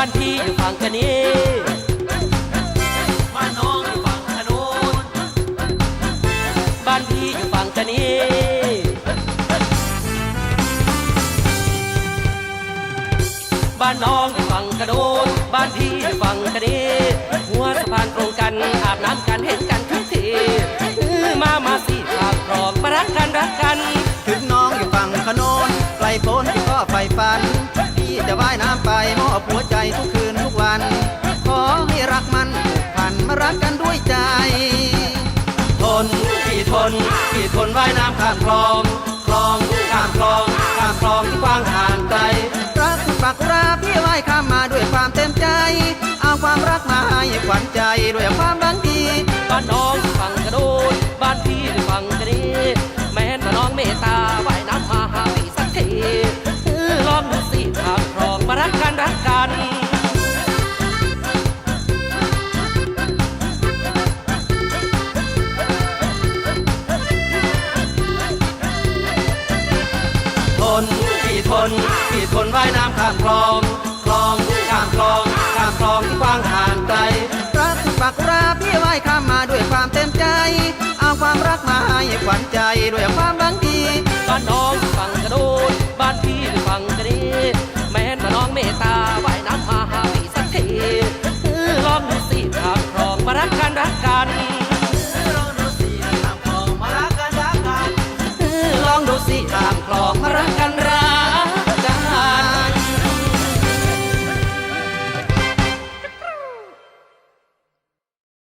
บ้านพี่อยู่ฝั่งกันนี้บ้านน้องอยู่ฝั่งถนนบ้านพี่อยู่ฝั่งกันนี้บ้านน้องอยู่ฝั่งกระโดนบ้านพี่อยู่ฝั่งกันนี้หัวสะพานตรงกันอาบน้ำกันเห็นกันทุกทีมามาสิฝากกรอบรักกันรักกัน ถึงน้องอยู่ฝั่งขนนไกลโพ้นก็ไฟฟัน จะว่างไปมอบหัวใจทุกคืนทุกวัน ขอให้รักมันผูกพันมารักกันด้วยใจ ทนพี่ทนพี่ทนว่ายน้ำข้ามคลอง คลองข้ามคลองข้ามคลองที่กว้างห่างไกลรักสุดปักราพี่ว่ายข้ามมาด้วยความเต็มใจ เอาความรักมาให้ขวัญใจด้วยความดังดีบ้านน้อง กี่ทนกี่ทนว่ายน้ำข้ามคลองคลองข้ามคลองข้ามคลองที่กว้างห่างไกลรักสุปักราพี่ว่ายข้ามมาด้วยความเต็มใจ เอาความรักมาให้ขวัญใจด้วยความบังดีบ้านน้องฝั่งกระโดดบ้านพี่ฝั่งกระเดีแม่นมาน้องเมตตาว่ายน้ำมาหาพี่สักทีลองดูสิข้ามคลองมารักกันรักกันลองดูสิทางคลองมารักกันรัก